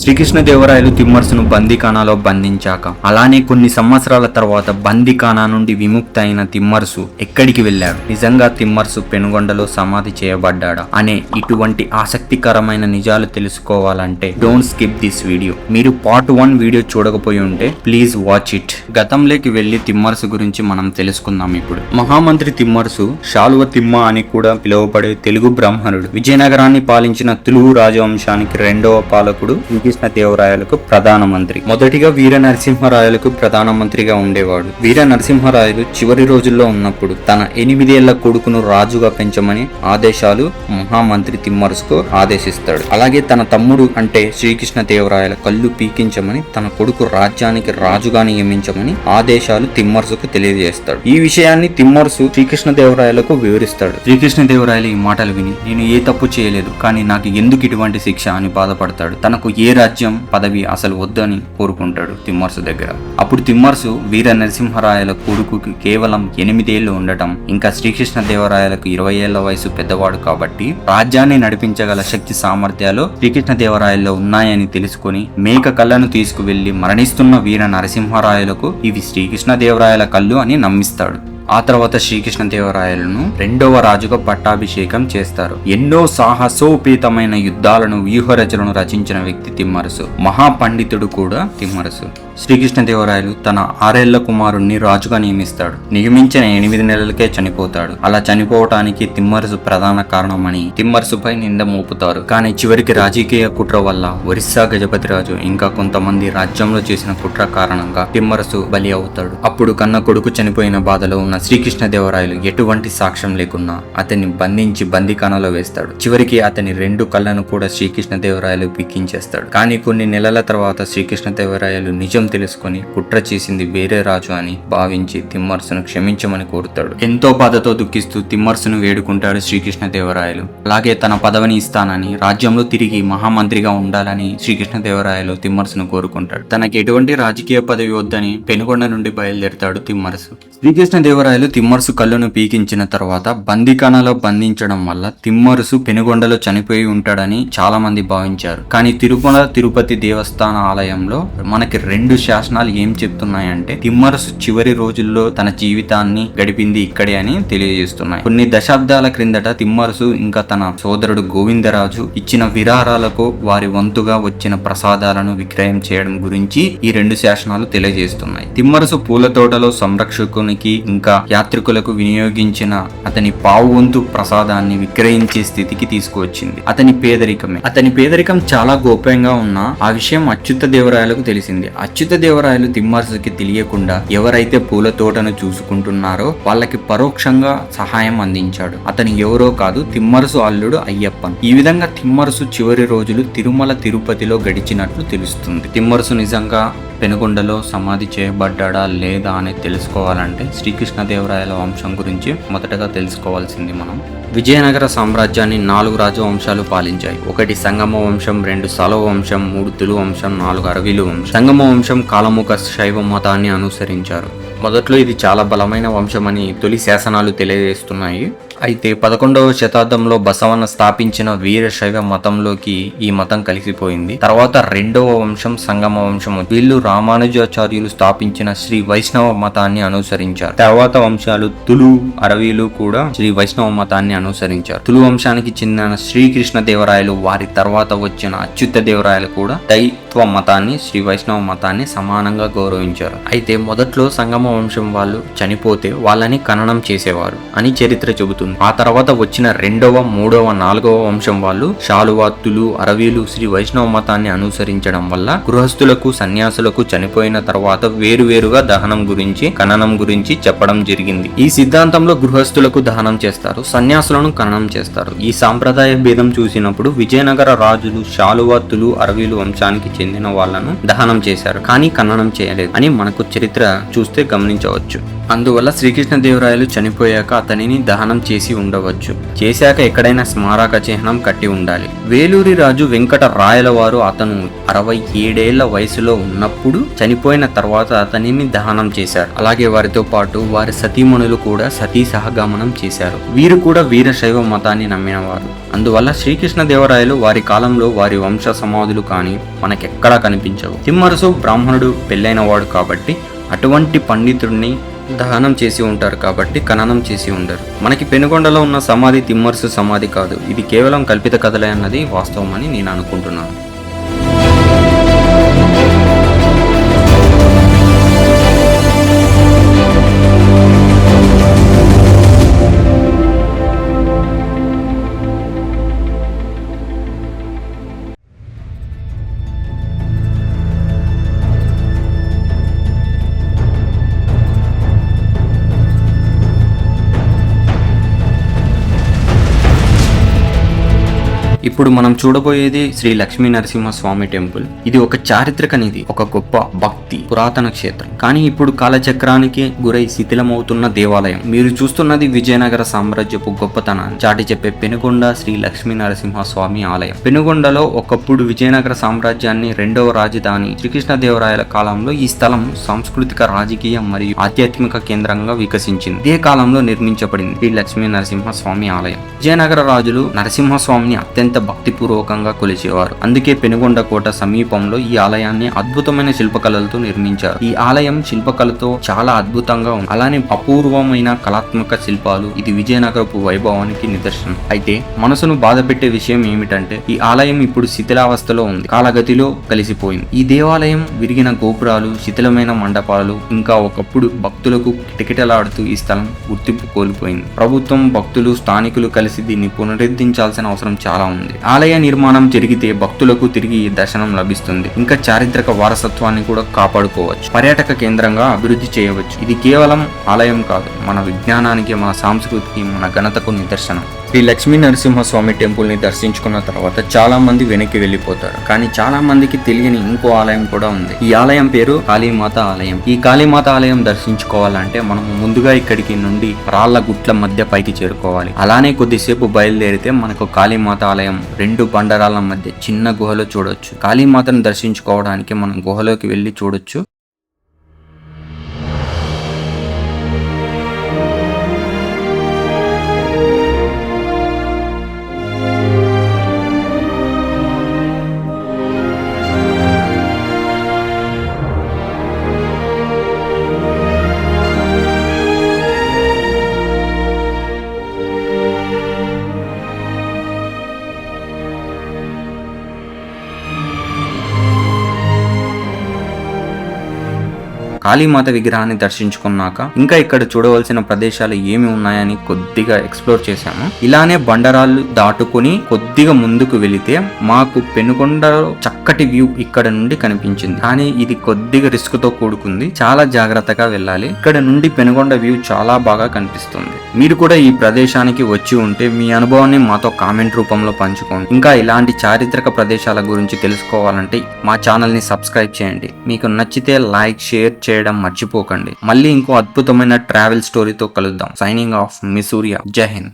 శ్రీకృష్ణదేవరాయలు తిమ్మర్సును బందీఖానాలో బంధించాక అలానే కొన్ని సంవత్సరాల తర్వాత బందీఖానా నుండి విముక్త అయిన తిమ్మర్సు ఎక్కడికి వెళ్ళాడు? నిజంగా తిమ్మర్సు పెనుగొండలో సమాధి చేయబడ్డాడా? అనే ఇటువంటి ఆసక్తికరమైన నిజాలు తెలుసుకోవాలంటే డోంట్ స్కిప్ దిస్ వీడియో మీరు పార్ట్ వన్ వీడియో చూడకపోయి ఉంటే ప్లీజ్ వాచ్ ఇట్ గతంలోకి వెళ్ళి తిమ్మర్సు గురించి మనం తెలుసుకుందాం ఇప్పుడు. మహామంత్రి తిమ్మర్సు శాలువ తిమ్మ అని కూడా పిలువబడే తెలుగు బ్రాహ్మణుడు. విజయనగరాన్ని పాలించిన తులుగు రాజవంశానికి రెండవ పాలకుడు శ్రీకృష్ణదేవరాయలకు ప్రధానమంత్రి. మొదటిగా వీర నరసింహరాయలకు ప్రధానమంత్రిగా ఉండేవాడు. వీర నరసింహరాయలు చివరి రోజుల్లో ఉన్నప్పుడు తన ఎనిమిదేళ్ళ కొడుకును రాజుగా పెంచమని ఆదేశాలు మహామంత్రి తిమ్మరుసుకు ఆదేశిస్తాడు. అలాగే తన తమ్ముడు అంటే శ్రీకృష్ణదేవరాయల కళ్ళు పీకించమని తన కొడుకు రాజ్యానికి రాజుగా నియమించమని ఆదేశాలు తిమ్మరుసుకు తెలియజేస్తాడు. ఈ విషయాన్ని తిమ్మరుసు శ్రీకృష్ణదేవరాయలకు వివరిస్తాడు. శ్రీకృష్ణదేవరాయలు ఈ మాటలు విని నేను ఏ తప్పు చేయలేదు కానీ నాకు ఎందుకు ఇటువంటి శిక్ష? అని బాధపడతాడు. తనకు ఏ రాజ్యం పదవి అసలు వద్దని కోరుకుంటాడు తిమ్మర్సు దగ్గర. అప్పుడు తిమ్మర్సు వీర నరసింహరాయల కొడుకుకి కేవలం ఎనిమిదేళ్ళు ఉండటం ఇంకా శ్రీకృష్ణదేవరాయలకు ఇరవై ఏళ్ళ వయసు పెద్దవాడు కాబట్టి రాజ్యాన్ని నడిపించగల శక్తి సామర్థ్యాలు శ్రీకృష్ణదేవరాయల్లో ఉన్నాయని తెలుసుకుని మేక కళ్ళను తీసుకువెళ్ళి మరణిస్తున్న వీర నరసింహరాయలకు ఇవి శ్రీకృష్ణదేవరాయల కళ్ళు అని నమ్మిస్తాడు. ఆ తర్వాత శ్రీకృష్ణదేవరాయలను రెండవ రాజుగా పట్టాభిషేకం చేస్తారు. ఎన్నో సాహసోపేతమైన యుద్ధాలను వ్యూహరచనను రచించిన వ్యక్తి తిమ్మరసు. మహాపండితుడు కూడా తిమ్మరసు. శ్రీకృష్ణదేవరాయలు తన ఆరేళ్ళ కుమారుణ్ణి రాజుగా నియమిస్తాడు. నియమించిన ఎనిమిది నెలలకే చనిపోతాడు. అలా చనిపోవటానికి తిమ్మరసు ప్రధాన కారణమని తిమ్మరసుపై నింద మోపుతారు. కానీ చివరికి రాజకీయ కుట్ర వల్ల ఒరిస్సా గజపతి రాజు ఇంకా కొంతమంది రాజ్యంలో చేసిన కుట్ర కారణంగా తిమ్మరసు బలి అవుతాడు. అప్పుడు కన్న కొడుకు చనిపోయిన బాధలో ఉన్న శ్రీకృష్ణదేవరాయలు ఎటువంటి సాక్ష్యం లేకున్నా అతన్ని బంధించి బందీఖానాలో వేస్తాడు. చివరికి అతని రెండు కళ్ళను కూడా శ్రీకృష్ణదేవరాయలు పిక్కించేస్తాడు కానీ కొన్ని నెలల తర్వాత శ్రీకృష్ణదేవరాయలు నిజం తెలుసుకొని కుట్ర చేసింది వేరే రాజు అని భావించి తిమ్మర్సును క్షమించమని కోరుతాడు. ఎంతో బాధతో దుఃఖిస్తూ తిమ్మర్సును వేడుకుంటాడు శ్రీకృష్ణదేవరాయలు. అలాగే తన పదవిని ఇస్తానని రాజ్యంలో తిరిగి మహామంత్రిగా ఉండాలని శ్రీకృష్ణదేవరాయలు తిమ్మర్సును కోరుకుంటాడు. తనకి ఎటువంటి రాజకీయ పదవి వద్దని పెనుగొండ నుండి బయలుదేరతాడు తిమ్మరసు. శ్రీకృష్ణదేవరాయలు తిమ్మరసు కళ్ళను పీకించిన తర్వాత బందీఖానాలో బంధించడం వల్ల తిమ్మరుసు పెనుగొండలో చనిపోయి ఉంటాడని చాలా మంది భావించారు. కానీ తిరుమల తిరుపతి దేవస్థాన ఆలయంలో మనకి రెండు శాసనాలు ఏం చెప్తున్నాయంటే తిమ్మరుసు చివరి రోజుల్లో తన జీవితాన్ని గడిపింది ఇక్కడే అని తెలియజేస్తున్నాయి. కొన్ని దశాబ్దాల క్రిందట తిమ్మరుసు ఇంకా తన సోదరుడు గోవిందరాజు ఇచ్చిన విరారాలకు వారి వంతుగా వచ్చిన ప్రసాదాలను విక్రయం చేయడం గురించి ఈ రెండు శాసనాలు తెలియజేస్తున్నాయి. తిమ్మరసు పూల తోటలో సంరక్షకునికి ఇంకా యాత్రికులకు వినియోగించిన అతని పావు వంతు ప్రసాదాన్ని విక్రయించే స్థితికి తీసుకువచ్చింది. అతని పేదరికమే. అతని పేదరికం చాలా గోప్యంగా ఉన్న ఆ విషయం అచ్యుత దేవరాయలకు తెలిసింది. అచ్యుత దేవరాయలు తిమ్మరసుకి తెలియకుండా ఎవరైతే పూల తోటను చూసుకుంటున్నారో వాళ్ళకి పరోక్షంగా సహాయం అందించాడు. అతను ఎవరో కాదు తిమ్మరసు అల్లుడు అయ్యప్పన్. ఈ విధంగా తిమ్మరసు చివరి రోజులు తిరుమల తిరుపతిలో గడిచినట్లు తెలుస్తుంది. తిమ్మరసు నిజంగా పెనుగొండలో సమాధి చేయబడ్డాడా లేదా అని తెలుసుకోవాలంటే శ్రీకృష్ణదేవరాయల వంశం గురించి మొదటగా తెలుసుకోవాల్సింది మనం. విజయనగర సామ్రాజ్యాన్ని నాలుగు రాజవంశాలు పాలించాయి. ఒకటి సంగమ వంశం రెండు సలవ వంశం మూడు తులు వంశం నాలుగు అరవిలు వంశం. సంగమ వంశం కాలముఖ శైవ మతాన్ని అనుసరించారు. మొదట్లో ఇది చాలా బలమైన వంశమని తొలి శాసనాలు తెలియజేస్తున్నాయి. అయితే పదకొండవ శతాబ్దంలో బసవన్న స్థాపించిన వీరశైవ మతంలోకి ఈ మతం కలిసిపోయింది. తర్వాత రెండవ వంశం సంగమ వంశం వీళ్ళు రామానుజాచార్యులు స్థాపించిన శ్రీ వైష్ణవ మతాన్ని అనుసరించారు. తర్వాత వంశాలు తులు అరవీలు కూడా శ్రీ వైష్ణవ మతాన్ని అనుసరించారు. తులు వంశానికి చెందిన శ్రీకృష్ణ దేవరాయలు వారి తర్వాత వచ్చిన అచ్యుత దేవరాయలు కూడా దైత్వ మతాన్ని శ్రీ వైష్ణవ మతాన్ని సమానంగా గౌరవించారు. అయితే మొదట్లో సంగమ వంశం వాళ్ళు చనిపోతే వాళ్ళని ఖననం చేసేవారు అని చరిత్ర చెబుతుంది. ఆ తర్వాత వచ్చిన రెండవ మూడవ నాలుగవ వంశం వాళ్ళు శాలువాత్తులు అరవీలు శ్రీ వైష్ణవ మతాన్ని అనుసరించడం వల్ల గృహస్థులకు సన్యాసులకు చనిపోయిన తర్వాత వేరువేరుగా దహనం గురించి ఖననం గురించి చెప్పడం జరిగింది. ఈ సిద్ధాంతంలో గృహస్థులకు దహనం చేస్తారు సన్యాసులను ఖననం చేస్తారు. ఈ సాంప్రదాయ భేదం చూసినప్పుడు విజయనగర రాజులు శాలువాత్తులు అరవీలు వంశానికి చెందిన వాళ్ళను దహనం చేశారు. కానీ ఖననం చేయలేదు అని మనకు చరిత్ర చూస్తే గమనించవచ్చు. అందువల్ల శ్రీకృష్ణదేవరాయలు చనిపోయాక అతనిని దహనం చేసి ఉండవచ్చు. చేశాక ఎక్కడైనా స్మారక చిహ్నం కట్టి ఉండాలి. వేలూరి రాజు వెంకట రాయల వారు అతను అరవై ఏడేళ్ళ వయసులో ఉన్నప్పుడు చనిపోయిన తర్వాత అతనిని దహనం చేశారు. అలాగే వారితో పాటు వారి సతీమణులు కూడా సతీ సహగమనం చేశారు. వీరు కూడా వీరశైవ మతాన్ని నమ్మినవారు. అందువల్ల శ్రీకృష్ణదేవరాయలు వారి కాలంలో వారి వంశ సమాధులు కానీ ఎక్కడా కనిపించవు. తిమ్మరసు బ్రాహ్మణుడు పెళ్ళైన వాడు కాబట్టి అటువంటి పండితుడిని దహనం చేసి ఉంటారు కాబట్టి ఖననం చేసి ఉండరు. మనకి పెనుగొండలో ఉన్న సమాధి తిమ్మరుసు సమాధి కాదు. ఇది కేవలం కల్పిత కథలే అన్నది వాస్తవం అని నేను అనుకుంటున్నాను. ఇప్పుడు మనం చూడబోయేది శ్రీ లక్ష్మీ నరసింహ స్వామి టెంపుల్. ఇది ఒక చారిత్రక నిధి ఒక గొప్ప భక్తి పురాతన క్షేత్రం. కానీ ఇప్పుడు కాలచక్రానికి గురై శిథిలమవుతున్న దేవాలయం. మీరు చూస్తున్నది విజయనగర సామ్రాజ్యపు గొప్పతనాన్ని చాటి చెప్పే పెనుగొండ శ్రీ లక్ష్మీ నరసింహ స్వామి ఆలయం. పెనుగొండలో ఒకప్పుడు విజయనగర సామ్రాజ్యాన్ని రెండవ రాజధాని శ్రీకృష్ణదేవరాయల కాలంలో ఈ స్థలం సాంస్కృతిక రాజకీయ మరియు ఆధ్యాత్మిక కేంద్రంగా వికసించింది. ఇదే కాలంలో నిర్మించబడింది శ్రీ లక్ష్మీ నరసింహ స్వామి ఆలయం. విజయనగర రాజులు నరసింహస్వామిని అత్యంత భక్తిపూర్వకంగా కొలిచేవారు. అందుకే పెనుగొండ కోట సమీపంలో ఈ ఆలయాన్ని అద్భుతమైన శిల్పకళలతో నిర్మించారు. ఈ ఆలయం శిల్పకళతో చాలా అద్భుతంగా ఉంది. అలానే అపూర్వమైన కళాత్మక శిల్పాలు ఇది విజయనగరపు వైభవానికి నిదర్శనం. అయితే మనసును బాధపెట్టే విషయం ఏమిటంటే ఈ ఆలయం ఇప్పుడు శిథిలావస్థలో ఉంది. కాలగతిలో కలిసిపోయింది. ఈ దేవాలయం విరిగిన గోపురాలు శిథిలమైన మండపాలు ఇంకా ఒకప్పుడు భక్తులకు కిటకిటలాడుతూ ఈ స్థలం గుర్తింపు కోల్పోయింది. ప్రభుత్వం భక్తులు స్థానికులు కలిసి దీన్ని పునరుద్ధరించాల్సిన అవసరం చాలా ఉంది. ఆలయ నిర్మాణం జరిగితే భక్తులకు తిరిగి ఈ దర్శనం లభిస్తుంది. ఇంకా చారిత్రక వారసత్వాన్ని కూడా కాపాడుకోవచ్చు. పర్యాటక కేంద్రంగా అభివృద్ధి చేయవచ్చు. ఇది కేవలం ఆలయం కాదు మన విజ్ఞానానికి మన సంస్కృతికి మన ఘనతకు నిదర్శనం. శ్రీ లక్ష్మీ నరసింహస్వామి టెంపుల్ని దర్శించుకున్న తర్వాత చాలా మంది వెనక్కి వెళ్ళిపోతారు. కానీ చాలా మందికి తెలియని ఇంకో ఆలయం కూడా ఉంది. ఈ ఆలయం పేరు కాళీమాత ఆలయం. ఈ కాళీమాత ఆలయం దర్శించుకోవాలంటే మనం ముందుగా ఇక్కడికి నుండి రాళ్ళ గుట్ల మధ్య పైకి చేరుకోవాలి. అలానే కొద్దిసేపు బయలుదేరితే మనకు కాళీమాత ఆలయం రెండు బండరాల మధ్య చిన్న గుహలో చూడొచ్చు. కాళీమాతను దర్శించుకోవడానికి మనం గుహలోకి వెళ్ళి చూడొచ్చు. కాళీమాత విగ్రహాన్ని దర్శించుకున్నాక ఇంకా ఇక్కడ చూడవలసిన ప్రదేశాలు ఏమి ఉన్నాయని కొద్దిగా ఎక్స్ప్లోర్ చేశాము. ఇలానే బండరాళ్ళు దాటుకుని కొద్దిగా ముందుకు వెళితే మాకు పెనుకొండ చక్కటి వ్యూ ఇక్కడ నుండి కనిపించింది. కానీ ఇది కొద్దిగా రిస్క్తో కూడుకుంది. చాలా జాగ్రత్తగా వెళ్ళాలి. ఇక్కడ నుండి పెనుకొండ వ్యూ చాలా బాగా కనిపిస్తుంది. మీరు కూడా ఈ ప్రదేశానికి వచ్చి ఉంటే మీ అనుభవాన్ని మాతో కామెంట్ రూపంలో పంచుకోండి. ఇంకా ఇలాంటి చారిత్రక ప్రదేశాల గురించి తెలుసుకోవాలంటే మా ఛానల్ని సబ్స్క్రైబ్ చేయండి. మీకు నచ్చితే లైక్ షేర్ చేయడం చేయడం మర్చిపోకండి. మళ్ళీ ఇంకో అద్భుతమైన ట్రావెల్ స్టోరీతో కలుద్దాం. సైనింగ్ ఆఫ్ మిసూరియా. జై హింద్.